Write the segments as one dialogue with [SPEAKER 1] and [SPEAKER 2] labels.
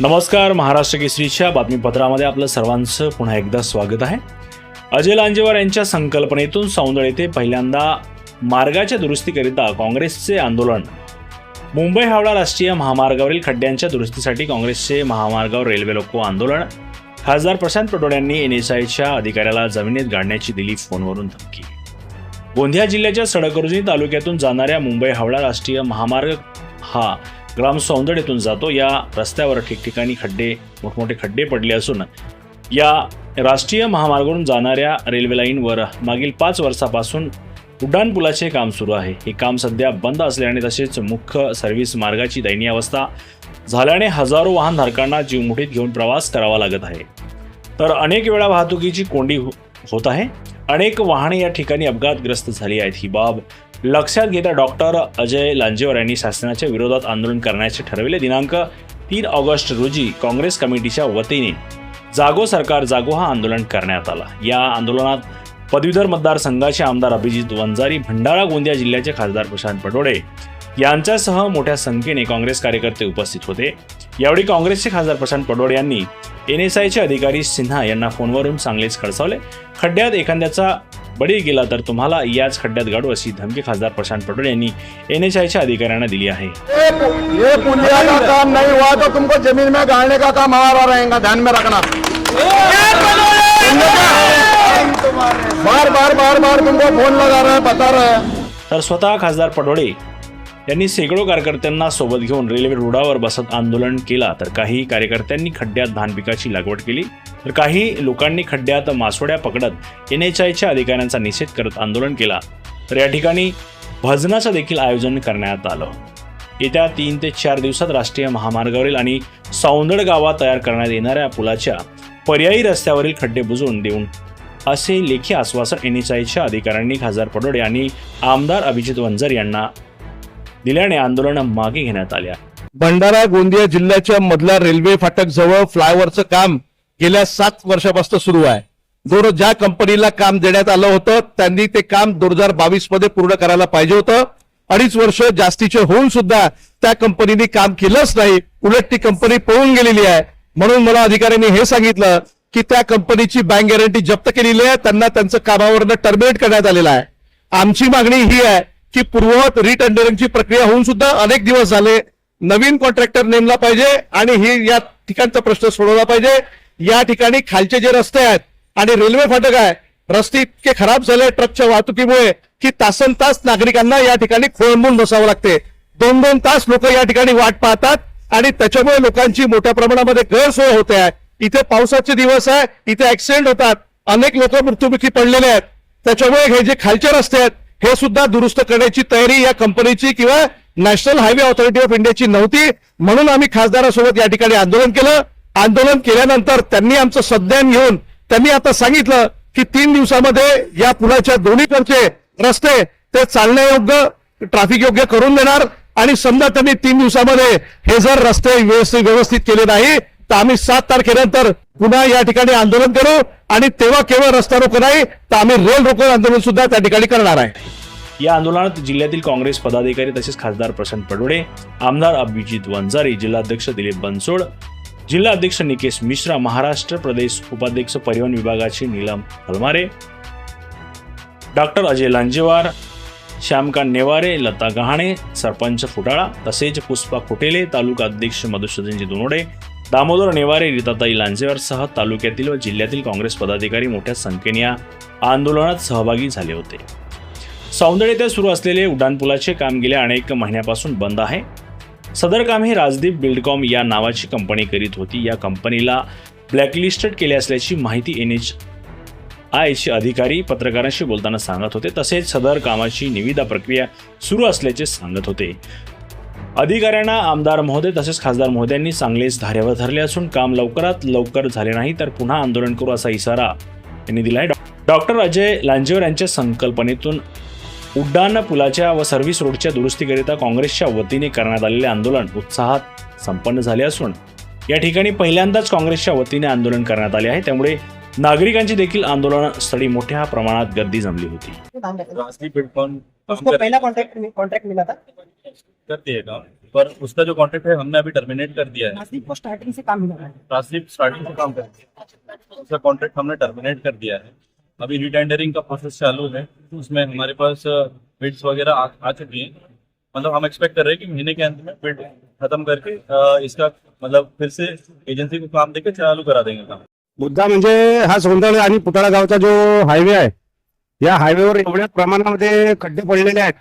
[SPEAKER 1] नमस्कार महाराष्ट्र केसरीच्या बातमीपत्रामध्ये आपलं सर्वांचं पुन्हा एकदा स्वागत आहे. अजय लांजेवार यांच्या संकल्पनेतून सौंदळ येथे पहिल्यांदा मार्गाच्या दुरुस्तीकरिता काँग्रेसचे आंदोलन. मुंबई हावडा राष्ट्रीय महामार्गावरील खड्ड्यांच्या दुरुस्तीसाठी काँग्रेसचे महामार्गावर रेल्वे लोको आंदोलन. खासदार प्रशांत पटोले यांनी एन एस आयच्या अधिकाऱ्याला जमिनीत गाडण्याची दिली फोनवरून धमकी. गोंदिया जिल्ह्याच्या सडकरुजनी तालुक्यातून जाणाऱ्या मुंबई हावडा राष्ट्रीय महामार्ग हा ग्राम सौंदड येथून जातो. या रस्त्यावर ठिकठिकाणी खड्डे मोठमोठे खड्डे पडले असून या राष्ट्रीय महामार्गावरून जाणाऱ्या रेल्वे लाईनवर मागील पाच वर्षापासून उड्डाणपुलाचे काम सुरू आहे. हे काम सध्या बंद असल्याने तसेच मुख्य सर्व्हिस मार्गाची दयनीय अवस्था झाल्याने हजारो वाहनधारकांना जीवमुठीत घेऊन प्रवास करावा लागत आहे. तर अनेक वेळा वाहतुकीची कोंडी होत आहे. अनेक वाहने या ठिकाणी अपघातग्रस्त झाली आहेत. ही बाब लक्षात घेता डॉक्टर अजय लांजेवर यांनी शासनाच्या विरोधात आंदोलन करण्याचे ठरविले. दिनांक तीन ऑगस्ट रोजी काँग्रेस कमिटीच्या वतीने जागो सरकार जागो हा आंदोलन करण्यात आला. या आंदोलनात पदवीधर मतदारसंघाचे आमदार अभिजित वंजारी भंडारा गोंदिया जिल्ह्याचे खासदार प्रशांत पटोडे यांच्यासह मोठ्या संख्येने काँग्रेस कार्यकर्ते उपस्थित होते. यावेळी काँग्रेसचे खासदार प्रशांत पटोडे यांनी एन एस आयचे अधिकारी सिन्हा यांना फोनवरून चांगलेच खडसावले खड्ड्यात एखाद्याचा बळी गेला तर तुम्हाला याच खड्ड्यात गाडू अशी धमकी खासदार प्रशांत पटोले यांनी एन एच आयच्या अधिकाऱ्यांना दिली आहे.
[SPEAKER 2] ये पु- ये पुलिया का काम नहीं हुआ तो तुमको जमीन में गाड़ने का काम हमारा रहेगा ध्यान में रखना। बार बार बार बार तुमको फोन लगा रहे हैं बता रहे हैं।
[SPEAKER 1] तर स्वतः खासदार पडोळे यांनी शेकडो कार्यकर्त्यांना सोबत घेऊन रेल्वे रुळावर बसत आंदोलन केला. तर काही कार्यकर्त्यांनी खड्ड्यात धान पिकाची लागवड केली. तर काही लोकांनी खड्ड्यात मासोड्या पकडत एन एच आयच्या अधिकाऱ्यांचा निषेध करत आंदोलन केला. तर या ठिकाणी भजनाचं देखील आयोजन करण्यात आलं. येत्या तीन ते चार दिवसात राष्ट्रीय महामार्गावरील आणि सौंदड गावात तयार करण्यात येणाऱ्या पुलाच्या पर्यायी रस्त्यावरील खड्डे बुजवून देऊन असे लेखी आश्वासन एन एच आयच्या अधिकाऱ्यांनी खासदार पडोडे आणि आमदार अभिजित वंजर यांना दिल्याने आंदोलन मागे घेण्यात आल्या.
[SPEAKER 3] भंडारा गोंदिया जिल्ह्याच्या मधल्या रेल्वे फाटक जवळ फ्लायओव्हरचं काम गेल्या सात वर्षापासून सुरू आहे. दोन ज्या कंपनीला काम देण्यात आलं होतं त्यांनी ते काम दोन हजार बावीसमध्ये पूर्ण करायला पाहिजे होतं. अडीच वर्ष जास्तीचे होऊन सुद्धा त्या कंपनीने काम केलंच नाही. उलट ती कंपनी पळून गेलेली आहे. म्हणून मला अधिकाऱ्यांनी हे सांगितलं की त्या कंपनीची बँक गॅरंटी जप्त केलेली आहे. त्यांना त्यांचं कामावरनं टर्मिनेट करण्यात आलेलं आहे. आमची मागणी ही आहे की पूर्ववत रिटेंडरिंगची प्रक्रिया होऊन सुद्धा अनेक दिवस झाले. नवीन कॉन्ट्रॅक्टर नेमला पाहिजे आणि ही या ठिकाणचा प्रश्न सोडवला पाहिजे. या ठिकाणी खालचे जे रस्ते आहेत आणि रेल्वे फाटक आहे रस्ते इतके खराब झाले ट्रकच्या वाहतुकीमुळे की तासन तास नागरिकांना या ठिकाणी खोळंबून बसावं लागते. दोन दोन तास लोक या ठिकाणी वाट पाहतात आणि त्याच्यामुळे लोकांची मोठ्या प्रमाणामध्ये गैरसोय होते आहे. इथे पावसाचे दिवस आहे इथे ऍक्सिडेंट होतात. अनेक लोक मृत्युमुखी पडलेले आहेत. त्याच्यामुळे हे जे खालचे रस्ते आहेत हे सुद्धा दुरुस्त करण्याची तयारी या कंपनीची किंवा नॅशनल हायवे ऑथॉरिटी ऑफ इंडियाची नव्हती. म्हणून आम्ही खासदारासोबत या ठिकाणी आंदोलन केलं. आंदोलन केल्यानंतर त्यांनी आमचं संज्ञान घेऊन त्यांनी आता सांगितलं की तीन दिवसामध्ये या पुलाच्या दोन्हीकडचे रस्ते ते चालण्यायोग्य ट्रॅफिक योग्य करून देणार. आणि समजा त्यांनी तीन दिवसामध्ये हे जर रस्ते व्यवस्थित व्यवस्थित केले नाही तर आम्ही सात तारखेनंतर पुन्हा या ठिकाणी आंदोलन करू आणि तेव्हा केवळ रस्ता रोको नाही तर आम्ही रेल रोको आंदोलन सुद्धा त्या ठिकाणी करणार आहे.
[SPEAKER 1] या आंदोलनात जिल्ह्यातील काँग्रेस पदाधिकारी तसेच खासदार प्रशांत पडोडे आमदार अभिजित वंजारी जिल्हाध्यक्ष दिलीप बनसोड जिल्हा अध्यक्ष निकेश मिश्रा महाराष्ट्र प्रदेश उपाध्यक्ष परिवहन विभागाचे नीलम हलमारे डॉक्टर अजय लांजेवार श्यामकांत नेवारे लता गहाणे सरपंच फुटाळा तसेच पुष्पा कुटेले तालुका अध्यक्ष मधुसूदनजी दोनोडे दामोदर नेवारे रीताताई लांजेवार सह तालुक्यातील व जिल्ह्यातील काँग्रेस पदाधिकारी मोठ्या संख्येने या आंदोलनात सहभागी झाले होते. सौंदर्य येथे सुरू असलेले उड्डाणपुलाचे काम गेल्या अनेक महिन्यापासून बंद आहे. सदर काम हे राजदीप बिल्डकॉम या नावाची कंपनी करीत होती. या कंपनीला ब्लॅकलिस्टेड केले असल्याची माहिती एन एच आयचे अधिकारी पत्रकारांशी बोलताना सांगत होते. तसेच सदर कामाची निविदा प्रक्रिया सुरू असल्याचे सांगत होते. अधिकाऱ्यांना आमदार महोदय तसेच खासदार महोदयांनी चांगलेच धाऱ्यावर धरले असून काम लवकरात लवकर झाले नाही तर पुन्हा आंदोलन करू असा इशारा त्यांनी दिलाय डॉक्टर अजय लांजेवर यांच्या संकल्पनेतून उड्डाण पुलाच्या व सर्व्हिस रोडच्या दुरुस्तीकरिता काँग्रेसच्या वतीने करण्यात आलेले आंदोलन उत्साहात संपन्न झाले असून या ठिकाणी पहिल्यांदाच काँग्रेसच्या वतीने आंदोलन करण्यात आले आहे. त्यामुळे नागरिकांची देखील आंदोलन स्थळी मोठ्या प्रमाणात गर्दी जमली होती.
[SPEAKER 4] उसको पहला कॉन्ट्रैक्ट कॉन्ट्रैक्ट मिला था. कर दिए पर उसका जो कॉन्ट्रैक्ट है हमने अभी टर्मिनेट कर दिया है।
[SPEAKER 5] को स्टार्टिंग से काम मिला है
[SPEAKER 4] ट्रांसलिप स्टार्टिंग से काम कर दिया उसका कॉन्ट्रैक्ट हमने टर्मिनेट कर दिया है। अभी रिटेंडरिंग का प्रोसेस चालू है उसमें हमारे पास बिड्स वगैरह आ, आ चुकी हैं। मतलब हम एक्सपेक्ट कर रहे हैं कि महीने के अंत में बिड खत्म करके इसका मतलब फिर से एजेंसी को काम देकर चालू करा देंगे काम।
[SPEAKER 6] मुद्दा म्हणजे हा सौंदर्य आणि पुतळा गावचा जो हायवे आहे या हायवेवर एवढ्या प्रमाणामध्ये खड्डे पडलेले आहेत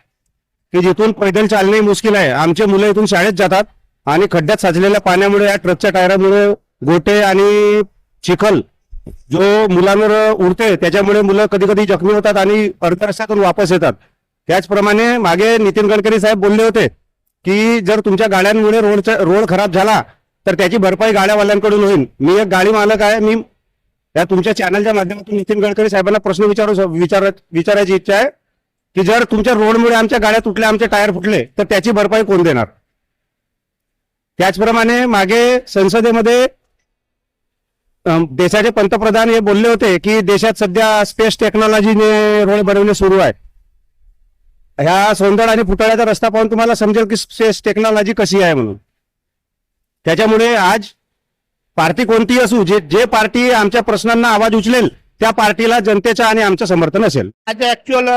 [SPEAKER 6] की जिथून पैदल चालणे मुश्किल आहे. आमचे मुलं इथून शाळेत जातात आणि खड्ड्यात साचलेल्या पाण्यामुळे या ट्रकच्या टायरामुळे गोटे आणि चिखल जो मुलांवर उडते त्याच्यामुळे मुलं कधी कधी जखमी होतात आणि अर्ध्या रस्त्यातून वापस येतात. त्याचप्रमाणे मागे नितीन गडकरी साहेब बोलले होते की जर तुमच्या गाड्यांमुळे रोडचा रोड खराब झाला तर त्याची भरपाई गाड्यावाल्यांकडून होईल. मी एक गाडी मालक आहे मी या तुमच्या चॅनलच्या माध्यमातून नितीन गडकरी साहेबांना प्रश्न विचारू विचार विचारायची इच्छा आहे की जर तुमच्या रोडमुळे आमच्या गाड्या तुटल्या आमचे टायर फुटले तर त्याची भरपाई कोण देणार? त्याचप्रमाणे मागे संसदेमध्ये देशाचे पंतप्रधान हे बोलले होते की देशात सध्या स्पेस टेक्नॉलॉजीने रोड बनवणे सुरू आहे. ह्या सोंदड आणि फुटाळ्याचा रस्ता पाहून तुम्हाला समजेल की स्पेस टेक्नॉलॉजी कशी आहे म्हणून. त्याच्यामुळे आज पार्टी कोणती असू जे जे पार्टी आमच्या प्रश्नांना आवाज उचलेल त्या पार्टीला जनतेचा आणि आमचं समर्थन असेल.
[SPEAKER 7] आज ऍक्च्युअल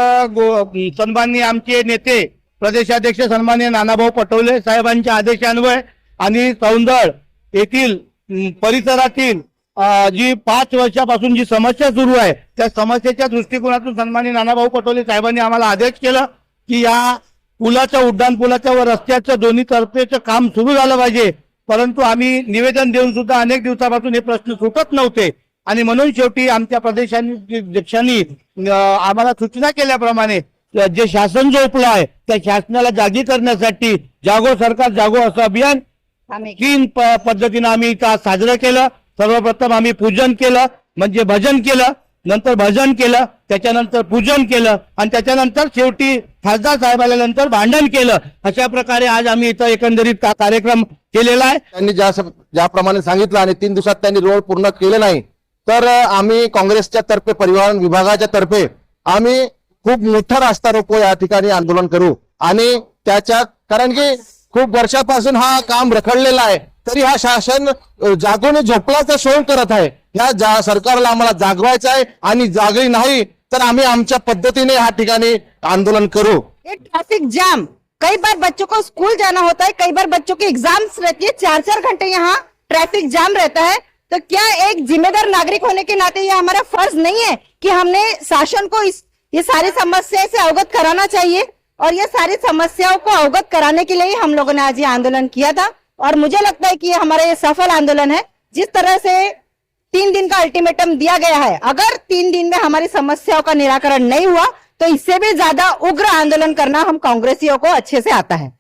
[SPEAKER 7] सन्माननीय आमचे नेते प्रदेशाध्यक्ष सन्मान्य नानाभाऊ पटोले साहेबांच्या आदेशान्वय आणि सौंदळ येथील परिसरातील जी पाच वर्षापासून जी समस्या सुरू आहे त्या समस्येच्या दृष्टिकोनातून सन्मान्य नानाभाऊ पटोले साहेबांनी आम्हाला आदेश केला की या पुलाच्या उड्डाण पुलाच्या व रस्त्याचं दोन्ही तर्फेचं काम सुरू झालं पाहिजे. परंतु आम्ही निवेदन देऊन सुद्धा अनेक दिवसापासून हे प्रश्न सुटत नव्हते. आणि म्हणून शेवटी आमच्या अं, आम्हाला सूचना केल्याप्रमाणे जे शासन झोपलं आहे त्या शासनाला जागी करण्यासाठी जागो सरकार जागो असं अभियान तीन पद्धतीनं आम्ही साजरं केलं. सर्वप्रथम आम्ही पूजन केलं म्हणजे भजन केलं. नंतर भजन केलं त्याच्यानंतर पूजन केलं आणि त्याच्यानंतर शेवटी खासदार साहेब आल्यानंतर भांडण केलं. अशा प्रकारे आज आम्ही इथं एकंदरीत का कार्यक्रम केलेला आहे.
[SPEAKER 2] त्यांनी ज्या ज्याप्रमाणे सांगितलं आणि तीन दिवसात त्यांनी रोड पूर्ण केले नाही तर आम्ही काँग्रेसच्या तर्फे परिवहन विभागाच्या तर्फे आम्ही खूप मोठा रास्ता रोको या ठिकाणी आंदोलन करू. आणि त्याच्या कारण की खूप वर्षापासून हा काम रखडलेला आहे तरी हा शासन जागोने जागून झोपलाचा शोध करत आहे. या जा सरकारला आम्हाला जागवायचं आहे आणि जागली नाही, तर आम्ही आमच्या आंदोलन करू.
[SPEAKER 5] ये ट्रैफ़िक जाम कई बार बच्चों को स्कूल जाना होता है, कई बार बच्चों की एग्ज़ाम्स रहती है, चार चार घंटे यहाँ ट्रैफ़िक जाम रहता है। तो क्या एक जिम्मेदार नागरिक होने के नाते ये हमारा फ़र्ज़ नहीं है कि हमने शासन को इस, ये सारी समस्या से अवगत कराना चाहिए? और ये सारी समस्याओं को अवगत कराने के लिए ही हम लोगों ने आज ये आंदोलन किया था। और मुझे लगता है कि ये हमारा ये सफल आंदोलन है। जिस तरह से तीन दिन का अल्टीमेटम दिया गया है। अगर तीन दिन में हमारी समस्याओं का निराकरण नहीं हुआ तो इससे भी ज्यादा उग्र आंदोलन करना हम कांग्रेसियों को अच्छे से आता है।